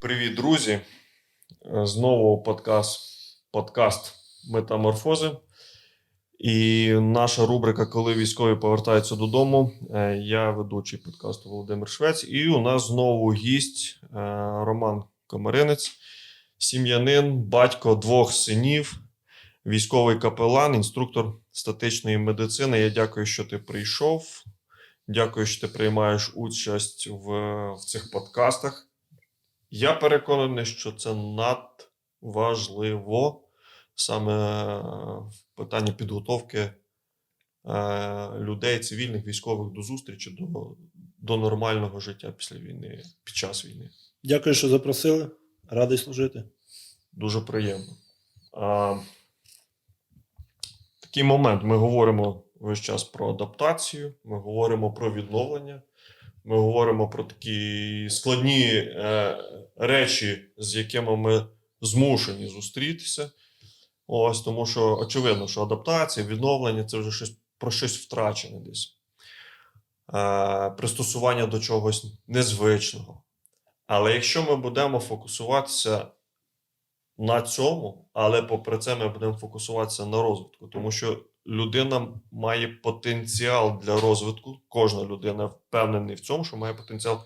Привіт, друзі! Знову подкаст, подкаст Метаморфози. І наша рубрика Коли військові повертаються додому. Е, Я ведучий подкасту Володимир Швець. І у нас знову гість е, Роман Комаринець, сім'янин, батько двох синів, військовий капелан, інструктор статичної медицини. Я дякую, що ти прийшов. Дякую, що ти приймаєш участь в, в цих подкастах. Я переконаний, що це надважливо саме е, в питанні підготовки е, людей, цивільних, військових до зустрічі, до, до нормального життя після війни, під час війни. Дякую, що запросили. Радий служити. Дуже приємно. А, такий момент. Ми говоримо весь час про адаптацію, ми говоримо про відновлення, ми говоримо про такі складні е, речі, з якими ми змушені зустрітися. Ось тому, що очевидно, що адаптація, відновлення це вже щось про щось втрачене десь. Е, пристосування до чогось незвичного. Але якщо ми будемо фокусуватися на цьому, але попри це ми будемо фокусуватися на розвитку, тому що людина має потенціал для розвитку. Кожна людина впевнений в цьому, що має потенціал,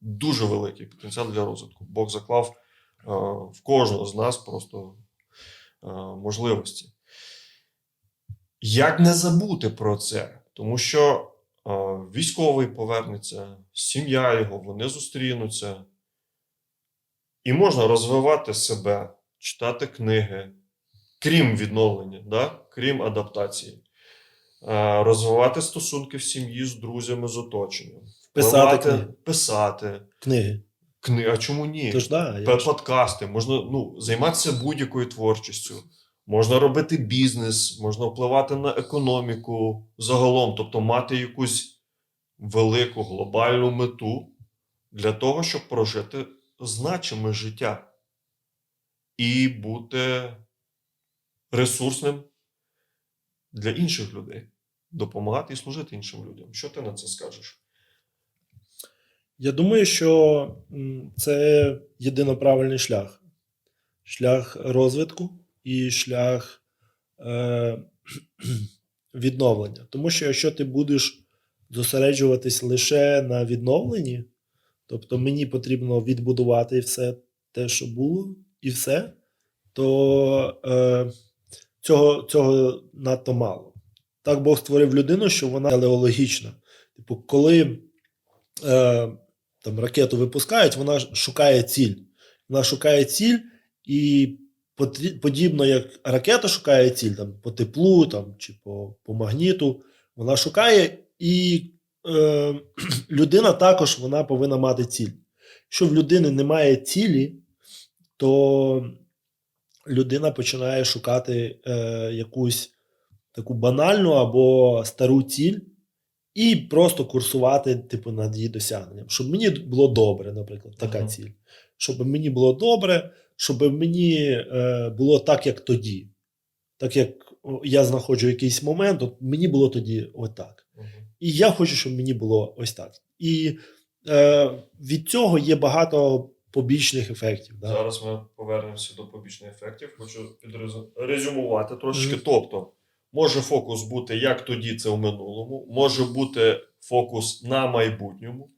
дуже великий потенціал для розвитку. Бог заклав е, в кожного з нас просто е, можливості. Як не забути про це? Тому що е, військовий повернеться, сім'я його, вони зустрінуться. І можна розвивати себе, читати книги, крім відновлення, да? крім адаптації, Е, розвивати стосунки в сім'ї з друзями, з оточенням, Писати книги. писати Книги. книги. А чому ні? Тож да, я Подкасти, можна ну, займатися будь-якою творчістю, можна робити бізнес, можна впливати на економіку загалом, тобто мати якусь велику глобальну мету для того, щоб прожити значиме життя і бути ресурсним для інших людей, допомагати і служити іншим людям. Що ти на це скажеш? я думаю, що це єдино правильний шлях. Шлях розвитку і шлях е, відновлення. Тому що якщо ти будеш зосереджуватись лише на відновленні, тобто мені потрібно відбудувати все те, що було, і все, то е, цього, цього надто мало. Так Бог створив людину, що вона телеологічна. Типу, коли е, там ракету випускають, вона шукає ціль. Вона шукає ціль, і подібно як ракета шукає ціль там, по теплу там, чи по, по магніту, вона шукає, і е, людина також вона повинна мати ціль. Якщо в людини немає цілі, то людина починає шукати е, якусь таку банальну або стару ціль і просто курсувати, типу, над її досягненням. Щоб мені було добре, наприклад, така Мгм. ціль. Щоб мені було добре, щоб мені е, було так, як тоді. Так як я знаходжу якийсь момент, от мені було тоді отак. І я хочу, щоб мені було ось так. І е, від цього є багато побічних ефектів. Да? Зараз ми повернемося до побічних ефектів. Хочу підрезюмувати трошечки. Мгм. Тобто, може фокус бути як тоді, це в минулому, може бути фокус на майбутньому.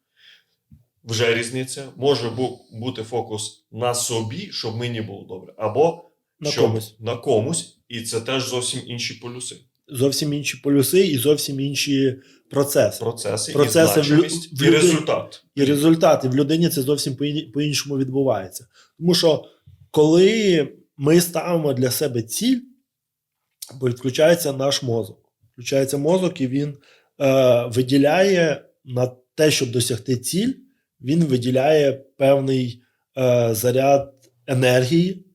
Вже різниця. Може бу- бути фокус на собі, щоб мені було добре, або На щоб- комусь. на комусь, і це теж зовсім інші полюси. Зовсім інші полюси і зовсім інші процеси. Процеси, Процеси і в в і результат. І результати в людині це зовсім по- по-іншому відбувається. Тому що коли ми ставимо для себе ціль, бо наш мозок. Включається мозок, і він е, виділяє на те, щоб досягти ціль, він виділяє певний е, заряд енергії.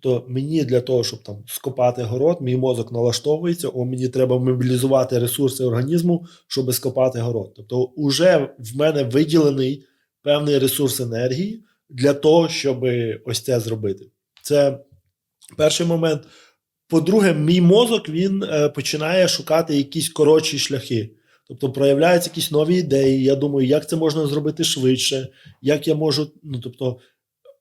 Тобто, мені для того, щоб там скопати город, мій мозок налаштовується, о, мені треба мобілізувати ресурси організму, щоб скопати город. Тобто, вже в мене виділений певний ресурс енергії для того, щоб ось це зробити. Це перший момент. По-друге, мій мозок він е, починає шукати якісь коротші шляхи. Тобто проявляються якісь нові ідеї. Я думаю, як це можна зробити швидше, як я можу. Ну, тобто,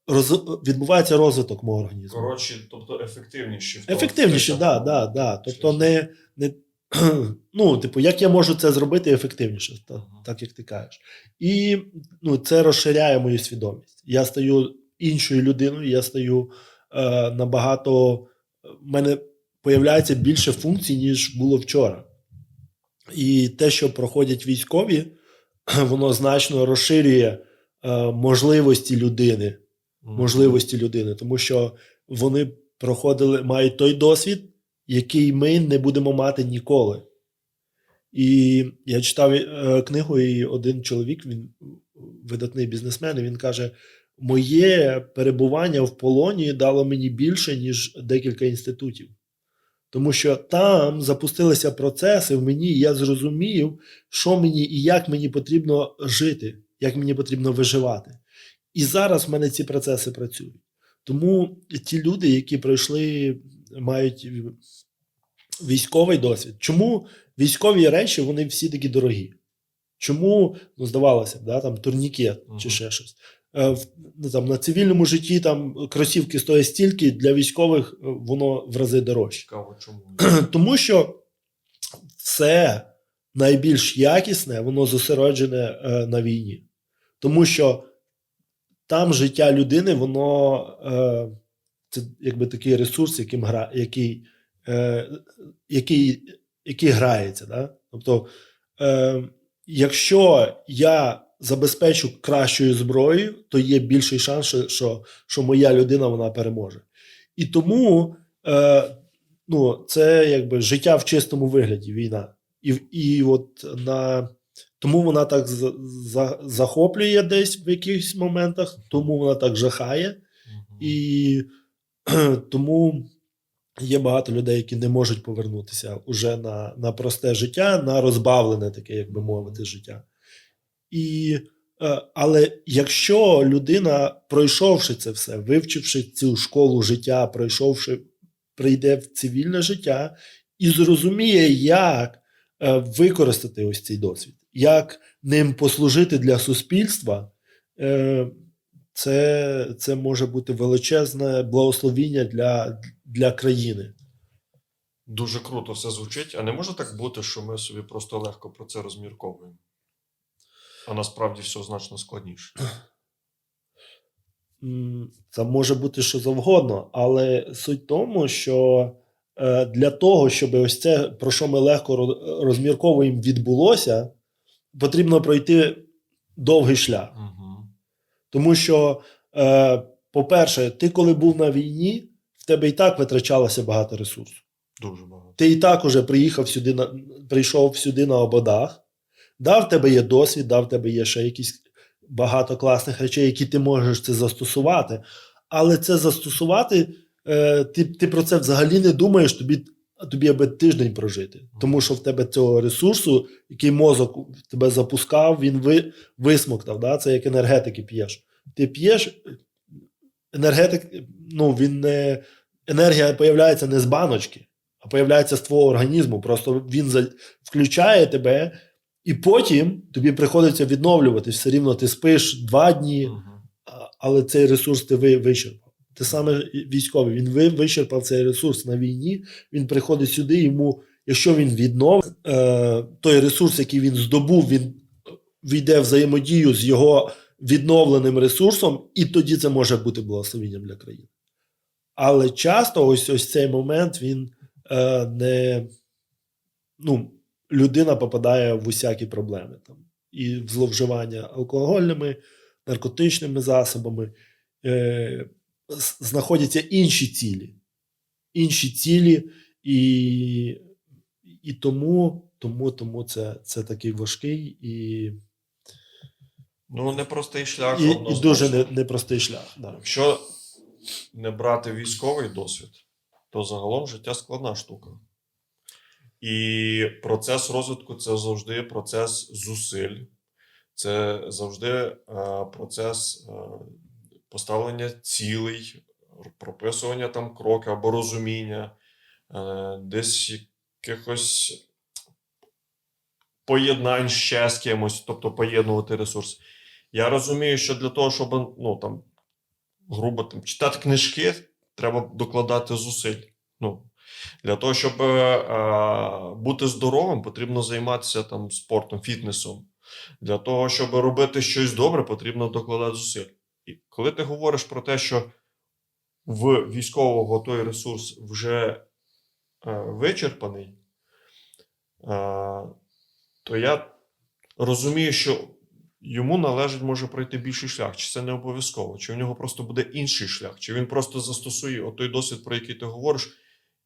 роз, відбувається розвиток мого організму. Коротше, тобто ефективніші. в тому- Ефективніше, да, да, да. Тобто, не, не ну, типу, як я можу це зробити ефективніше, та, Мгм. так як ти кажеш. І ну, це розширяє мою свідомість. Я стаю іншою людиною, я стаю е, набагато. В мене появляється більше функцій, ніж було вчора. І те, що проходять військові, воно значно розширює е, можливості людини. Можливості людини, тому що вони проходили, мають той досвід, який ми не будемо мати ніколи. І я читав е, книгу, і один чоловік, він видатний бізнесмен, і він каже: Моє перебування в полоні дало мені більше, ніж декілька інститутів. Тому що там запустилися процеси в мені, і я зрозумів, що мені і як мені потрібно жити, як мені потрібно виживати. І зараз в мене ці процеси працюють. Тому ті люди, які пройшли, мають військовий досвід. Чому військові речі вони всі такі дорогі? Чому, ну, здавалося б, да, там турнікет чи ще щось. Е, ну, там, на цивільному житті там кросівки стоять стільки, для військових е, воно в рази дорожче. Цікаво, чому? Тому що все найбільш якісне, воно зосереджене е, на війні. Тому що там життя людини, воно е, це якби такий ресурс, яким гра, який, е, який, який грається. Да? Тобто, е, якщо я забезпечу кращою зброєю, то є більший шанс, що- що, моя людина вона переможе. І тому е, ну, це якби життя в чистому вигляді, війна. І, і от на тому вона так за, за, захоплює десь в якихось моментах, тому вона так жахає, і тому є багато людей, які не можуть повернутися уже на, на просте життя, на розбавлене таке, як би мовити, життя. І, е, але якщо людина, пройшовши це все, вивчивши цю школу життя, пройшовши, прийде в цивільне життя і зрозуміє, як е, використати ось цей досвід, як ним послужити для суспільства, е, це, це може бути величезне благословіння для, для країни. Дуже круто все звучить, а не може так бути, що ми собі просто легко про це розмірковуємо. А насправді все значно складніше. Це може бути що завгодно, але суть в тому, що е, для того, щоб ось це, про що ми легко розмірковуємо, відбулося, потрібно пройти довгий шлях. Угу. Тому що, е, по-перше, ти, коли був на війні, в тебе і так витрачалося багато ресурсів. Дуже багато. Ти і так уже приїхав сюди на прийшов сюди на ободах. Да, в тебе є досвід, да, в тебе є ще якісь багато класних речей, які ти можеш це застосувати. Але це застосувати, е, ти, ти про це взагалі не думаєш, тобі, тобі аби тиждень прожити. Тому що в тебе цього ресурсу, який мозок тебе запускав, він ви, висмоктав. Да? Це як енергетики п'єш. Ти п'єш, енергетик, ну він не енергія появляється не з баночки а появляється з твого організму. Просто він за... включає тебе, і потім тобі приходиться відновлюватись. Все рівно ти спиш два дні, але цей ресурс ти ви- вичерпав. Те саме військовий. Він вичерпав цей ресурс на війні. Він приходить сюди. Йому, якщо він відновить е, той ресурс, який він здобув, він війде в взаємодію з його відновленим ресурсом, і тоді це може бути благословенням для країни. Але часто ось ось цей момент він е, не ну, людина попадає в усякі проблеми там, і в зловживання алкогольними, наркотичними засобами. Е, знаходяться інші цілі. Інші цілі, і, і тому, тому, тому це, це такий важкий і, Ну, непростий шлях. і, і дуже не- непростий шлях. Да. Якщо не брати військовий досвід, то загалом життя складна штука. І процес розвитку це завжди процес зусиль, це завжди е, процес е, поставлення цілей, прописування там кроки або розуміння, е, десь якихось поєднань ще з кимось, тобто поєднувати ресурси. Я розумію, що для того, щоб ну, там, грубо там, читати книжки, треба докладати зусиль. Ну, для того, щоб е, е, бути здоровим, потрібно займатися там, спортом, фітнесом. Для того, щоб робити щось добре, потрібно докладати зусиль. І коли ти говориш про те, що в військового той ресурс вже е, вичерпаний, е, то я розумію, що йому належить може пройти більший шлях, чи це не обов'язково, чи в нього просто буде інший шлях, чи він просто застосує той досвід, про який ти говориш,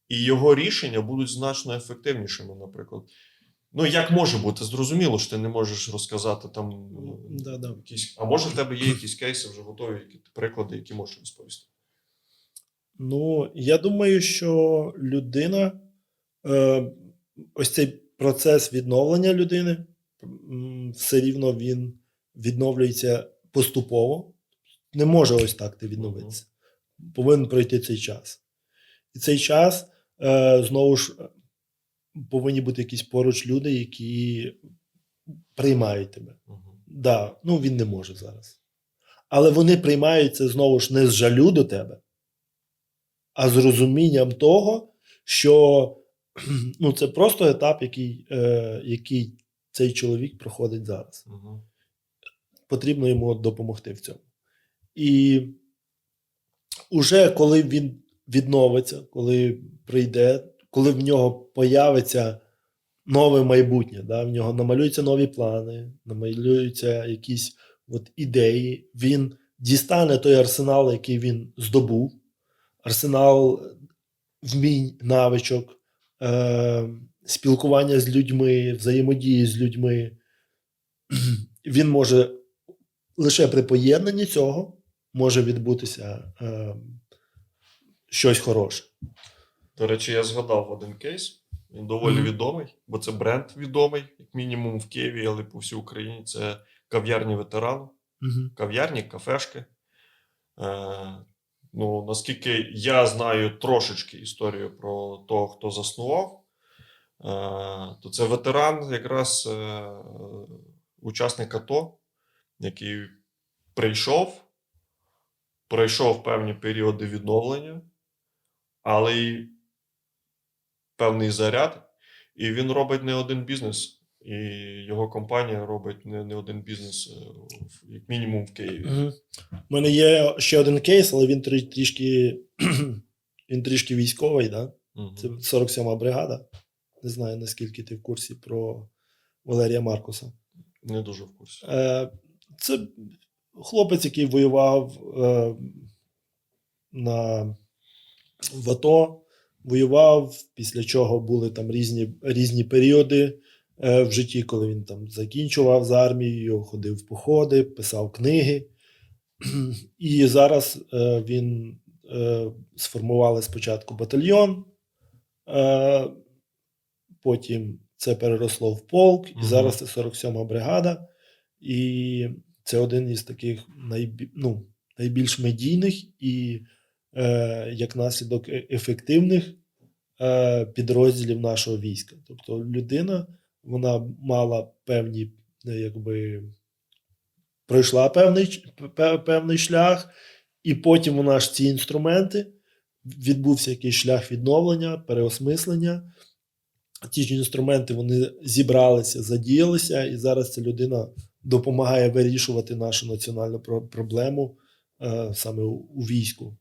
і його рішення будуть значно ефективнішими, наприклад. Ну, як може бути? Зрозуміло, що ти не можеш розказати там Да-да. якісь. А може, в тебе є якісь кейси вже готові, які приклади, які можеш розповісти? Ну, я думаю, що людина, е, ось цей процес відновлення людини, все рівно він відновлюється поступово. Не може ось так ти відновитися. Повинен пройти цей час. І цей час е, знову ж повинні бути якісь поруч люди, які приймають тебе. Угу. Да, ну він не може зараз. Але вони приймають це знову ж не з жалю до тебе, а з розумінням того, що ну, це просто етап, який, е, який цей чоловік проходить зараз. Угу. Потрібно йому допомогти в цьому. І уже коли він відновиться, коли прийде, коли в нього появиться нове майбутнє, да, в нього намалюються нові плани, намалюються якісь от ідеї, він дістане той арсенал, який він здобув, арсенал вмінь, навичок, е, спілкування з людьми, взаємодії з людьми. Він може лише при поєднанні цього може відбутися е, щось хороше. До речі, я згадав один кейс. Він доволі Мгм. відомий, бо це бренд відомий, як мінімум в Києві, але по всій Україні. Це кав'ярні ветерану. Угу. кав'ярні, кафешки. Е, ну, наскільки я знаю трошечки історію про того, хто заснував, е, то це ветеран, якраз е, учасник АТО, який прийшов, пройшов певні періоди відновлення, але й певний заряд, і він робить не один бізнес. І його компанія робить не, не один бізнес, е, як мінімум в Києві. Угу. У мене є ще один кейс, але він трішки, він трішки військовий, да? Це 47-ма бригада. Не знаю, наскільки ти в курсі про Валерія Маркуса. Не дуже в курсі. Е, Це хлопець, який воював е, на в АТО, воював, після чого були там різні, різні періоди е, в житті, коли він там закінчував з армією, ходив в походи, писав книги. І зараз е, він е, сформували спочатку батальйон, е, потім це переросло в полк, і зараз це 47-ма бригада. І це один із таких найбі... ну, найбільш медійних і, як наслідок, е- ефективних е, підрозділів нашого війська. Тобто людина вона мала певні, е, якби пройшла певний, певний шлях, і потім вона ж ці інструменти відбувся якийсь шлях відновлення, переосмислення. Ті ж інструменти вони зібралися, задіялися, і зараз ця людина допомагає вирішувати нашу національну проблему е, саме у війську.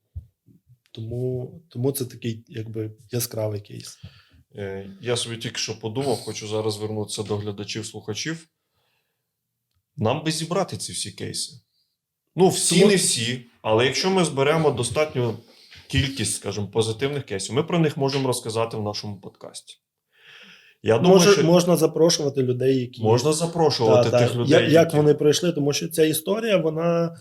Тому, тому це такий якби яскравий кейс. Е, Я собі тільки що подумав, хочу зараз звернутися до глядачів-слухачів. Нам би зібрати ці всі кейси. Ну, всі Тому- не всі, але якщо ми зберемо достатню кількість, скажімо, позитивних кейсів, ми про них можемо розказати в нашому подкасті. Я думаю, Може, що можна запрошувати людей, які можна запрошувати Та, та. людей. Як, як які- вони пройшли, тому що ця історія, вона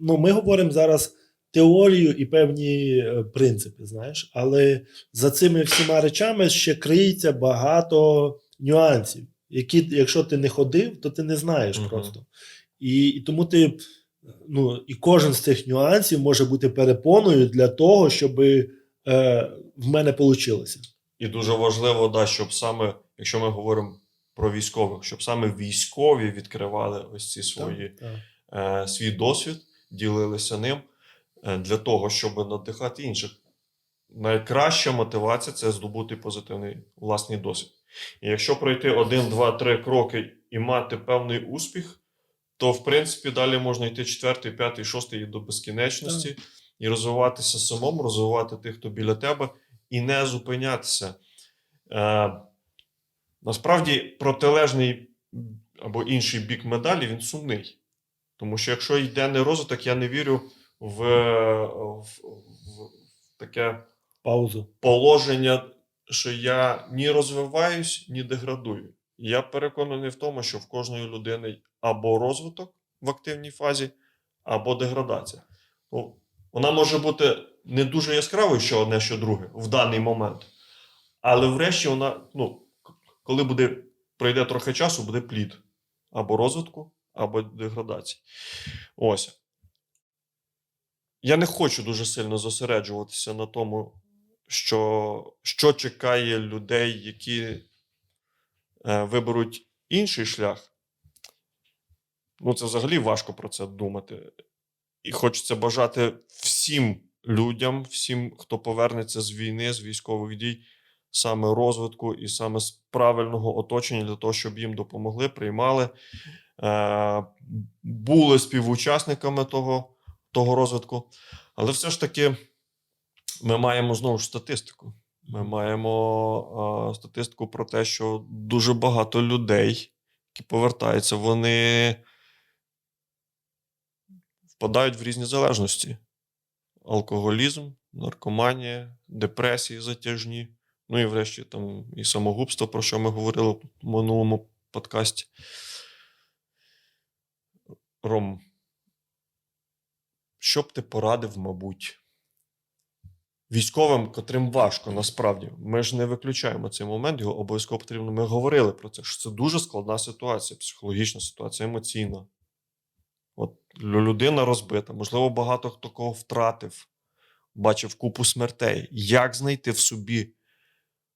ну, ми говоримо зараз теорію і певні е, принципи, знаєш, але за цими всіма речами ще криється багато нюансів, які, якщо ти не ходив, то ти не знаєш Мгм. просто. І, і тому ти. Ну, і кожен з цих нюансів може бути перепоною для того, щоб е, в мене вийшло. І дуже важливо, да, щоб саме, якщо ми говоримо про військових, щоб саме військові відкривали ось ці свої Так, е, свій досвід, ділилися ним для того, щоб надихати інших. Найкраща мотивація це здобути позитивний власний досвід. І якщо пройти один, два, три кроки і мати певний успіх, то в принципі далі можна йти четвертий, п'ятий, шостий і до безкінечності і розвиватися самому, розвивати тих, хто біля тебе, і не зупинятися. Е, насправді, протилежний або інший бік медалі він сумний. Тому що якщо йде не розвиток, я не вірю в, в, в таке Паузу. положення, що я ні розвиваюсь, ні деградую. Я переконаний в тому, що в кожної людини або розвиток в активній фазі, або деградація. Ну, вона може бути не дуже яскравою, що одне, що друге, в даний момент. Але врешті вона, ну, коли буде, пройде трохи часу, буде плід або розвитку, або деградації. Ось. Я не хочу дуже сильно зосереджуватися на тому, що, що чекає людей, які е, виберуть інший шлях. Ну, це взагалі важко про це думати. І хочеться бажати всім людям, всім, хто повернеться з війни, з військових дій, саме розвитку і саме з правильного оточення для того, щоб їм допомогли, приймали, е, були співучасниками того, того розвитку. Але все ж таки ми маємо знову ж статистику. Ми маємо е, статистику про те, що дуже багато людей, які повертаються, вони впадають в різні залежності: алкоголізм, наркоманія, депресії затяжні. Ну і врешті там і самогубство, про що ми говорили в минулому подкасті. Ром, що б ти порадив, мабуть, військовим, котрим важко насправді. Ми ж не виключаємо цей момент, його обов'язково потрібно. Ми говорили про це, що це дуже складна ситуація, психологічна ситуація, емоційна. От людина розбита, можливо, багато хто кого втратив, бачив купу смертей. Як знайти в собі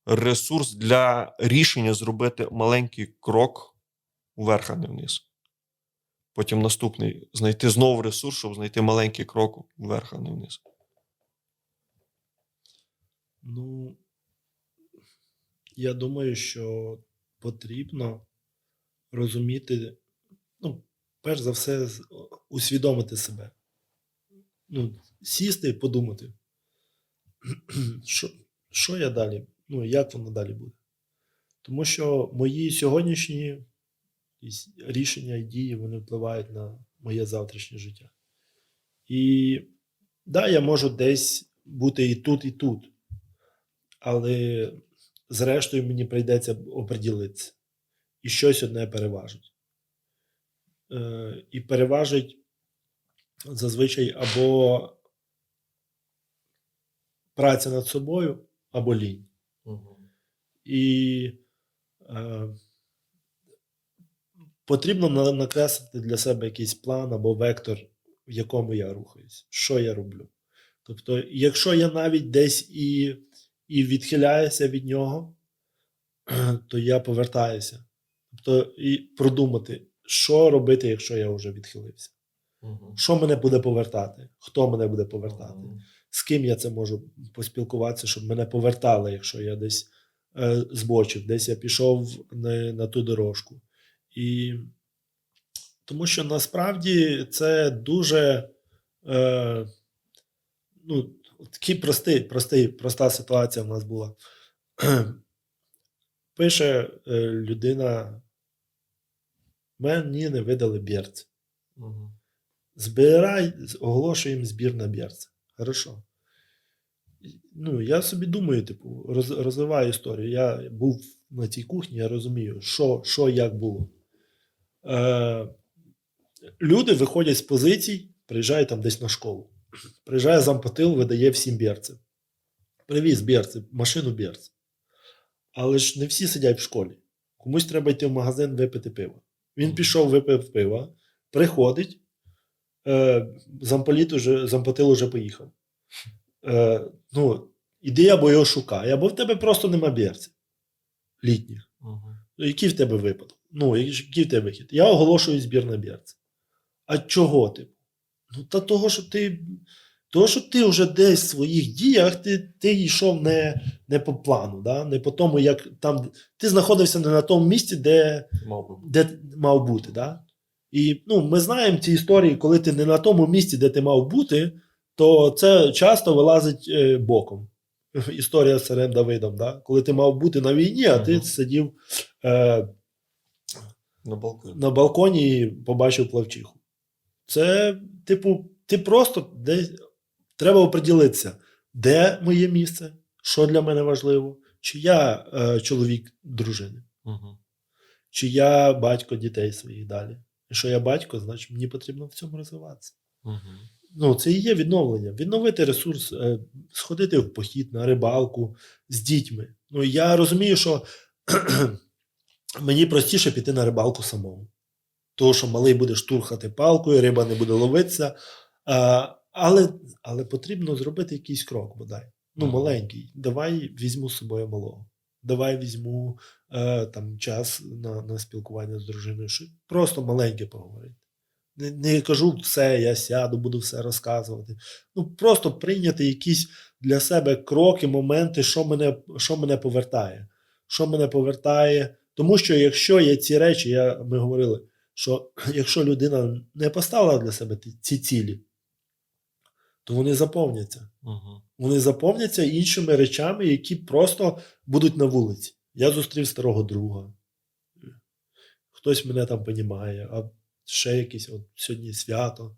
ресурс для рішення зробити маленький крок вверх, а не вниз? Потім наступний знайти знову ресурс, щоб знайти маленький крок вверх, а не вниз. Ну, я думаю, що потрібно розуміти, ну, перш за все, усвідомити себе. Ну, сісти і подумати, що, що я далі, ну, як воно далі буде. Тому що мої сьогоднішні рішення і дії вони впливають на моє завтрашнє життя. І да, я можу десь бути і тут, і тут. Але зрештою мені прийдеться оприділитися. І щось одне переважить. Е, і переважить зазвичай або праця над собою, або лінь. І е, потрібно на- накреслити для себе якийсь план або вектор, в якому я рухаюсь, що я роблю. Тобто, якщо я навіть десь і, і відхиляюся від нього, то я повертаюся. Тобто, і продумати, що робити, якщо я вже відхилився. Що мене буде повертати? Хто мене буде повертати? з ким я це можу поспілкуватися, щоб мене повертали, якщо я десь е, збочив, десь я пішов не на ту дорожку. І тому що насправді це дуже е, ну, такий простий, простий, проста ситуація в нас була. Пише е, людина: мені не видали бірці. Збирай, оголошуємо збір на бірці. Хорошо. Ну, я собі думаю, типу, роз, розвиваю історію. Я був на цій кухні, я розумію, що, що як було. Е, люди виходять з позицій, приїжджають там десь на школу. Приїжджає зампотил, видає всім бірці. Привіз бірці, машину бірці. Але ж не всі сидять в школі. Комусь треба йти в магазин випити пиво. Він пішов, випив пиво, приходить, е, замполіт уже, зампотил уже поїхав. Е, ну, іди або його шукай, або в тебе просто нема бірців літніх. Який в тебе випадок? Ну, який в тебе вихід? Я оголошую збір на бірці. А чого ти? Ну, та того, що ти. Того, що ти вже десь в своїх діях ти, ти йшов не, не по плану, да? не по тому, як там. Ти знаходився не на тому місці, де, Мав би. де мав бути. Да? І ну, ми знаємо ці історії, коли ти не на тому місці, де ти мав бути, то це часто вилазить е, боком. Історія з царем Давидом, да? коли ти мав бути на війні, а ти сидів е, На балконі. на балконі і побачив плавчиху. Це, типу, ти просто десь треба оприділитися, де моє місце, що для мене важливо, чи я е, чоловік дружини, Угу. чи я батько дітей своїх далі. Якщо я батько, значить мені потрібно в цьому розвиватися. Угу. Ну, це і є відновлення. Відновити ресурс, е, сходити в похід на рибалку з дітьми. Ну, я розумію, що мені простіше піти на рибалку самому. Тому що малий буде штурхати палкою, риба не буде ловитися. А, але, але потрібно зробити якийсь крок, бодай. Ну, маленький. Давай візьму з собою малого. Давай візьму е, там, час на, на спілкування з дружиною. Просто маленьке поговорити. Не, не кажу все, я сяду, буду все розказувати. Ну, просто прийняти якісь для себе кроки, моменти, що мене, що мене повертає. Що мене повертає. Тому що якщо є ці речі, я, ми говорили, що якщо людина не поставила для себе ці цілі, то вони заповняться. Угу. Вони заповняться іншими речами, які просто будуть на вулиці. Я зустрів старого друга. Хтось мене там понімає, а ще якесь от сьогодні свято.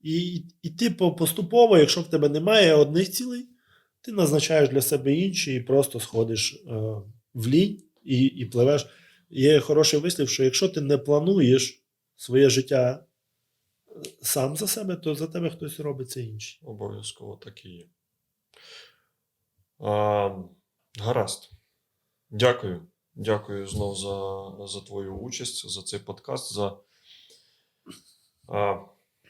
І, і ти поступово, якщо в тебе немає одних цілей, ти назначаєш для себе інші і просто сходиш е, в лінь і, і пливеш. Є хороший вислів, що якщо ти не плануєш своє життя е, сам за себе, то за тебе хтось робить це інший. Обов'язково так і є. А, гаразд. Дякую. Дякую знов за, за твою участь, за цей подкаст, за, а,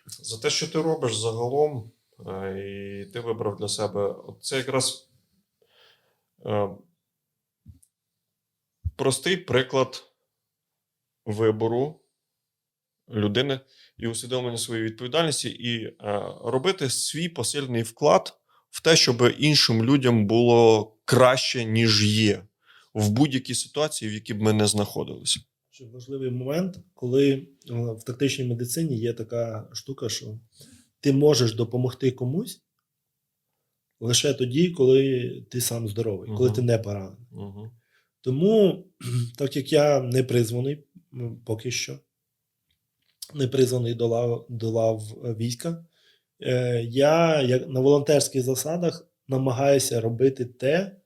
за те, що ти робиш загалом. А, і ти вибрав для себе. Це якраз а, простий приклад вибору людини і усвідомлення своєї відповідальності, і е, робити свій посильний вклад в те, щоб іншим людям було краще, ніж є, в будь-якій ситуації, в якій б ми не знаходилися. Ще важливий момент, коли е, в тактичній медицині є така штука, що ти можеш допомогти комусь лише тоді, коли ти сам здоровий, коли ти не поранений. Угу. Тому, так як я не призваний поки що, не призваний до лав, до лав е, війська, е, я як на волонтерських засадах намагаюся робити те,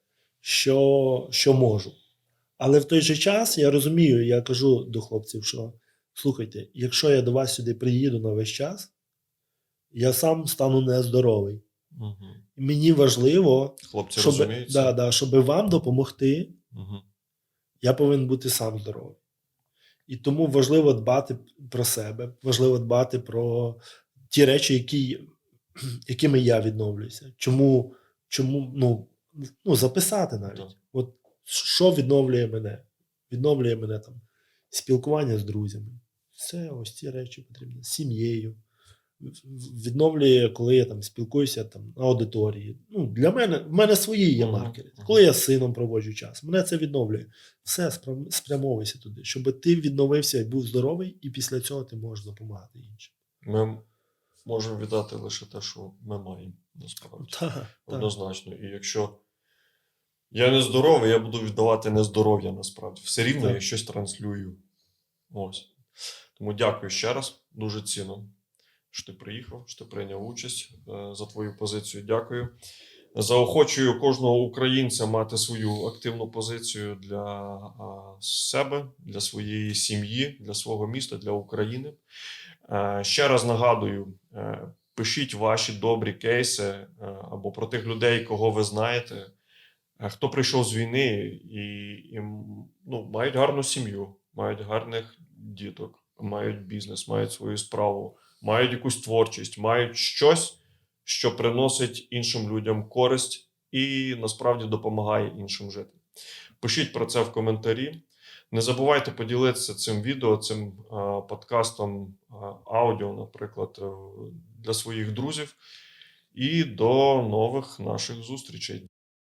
що, що можу. Але в той же час я розумію, я кажу до хлопців, що слухайте, якщо я до вас сюди приїду на весь час, я сам стану нездоровий. Угу. Мені важливо, Хлопці щоб, да, да, щоб вам допомогти Угу. я повинен бути сам здоровий. І тому важливо дбати про себе, важливо дбати про ті речі, які, якими я відновлююся. Чому, чому ну, ну, записати навіть. Так. От що відновлює мене? Відновлює мене там спілкування з друзями. Все, ось ці речі потрібні, з сім'єю. Відновлює, коли я там спілкуюся там, на аудиторії. Ну, для мене, в мене свої є маркери. Коли я з сином проводжу час, мене це відновлює. Все спрямовуйся туди, щоб ти відновився і був здоровий, і після цього ти можеш допомагати іншим. Ми можемо віддати лише те, що ми маємо насправді. Так. Однозначно. І якщо я не здоровий, я буду віддавати нездоров'я насправді. Все рівно Так. я щось транслюю. Ось. Тому дякую ще раз. Дуже цінно, що ти приїхав, що ти прийняв участь е, за твою позицію. Дякую. Заохочую кожного українця мати свою активну позицію для себе, для своєї сім'ї, для свого міста, для України. Е, Ще раз нагадую: е, пишіть ваші добрі кейси або про тих людей, кого ви знаєте, хто прийшов з війни і, і ну, мають гарну сім'ю, мають гарних діток, мають бізнес, мають свою справу, мають якусь творчість, мають щось, що приносить іншим людям користь і насправді допомагає іншим жити. Пишіть про це в коментарі. Не забувайте поділитися цим відео, цим подкастом аудіо, наприклад, е, для своїх друзів. І до нових наших зустрічей.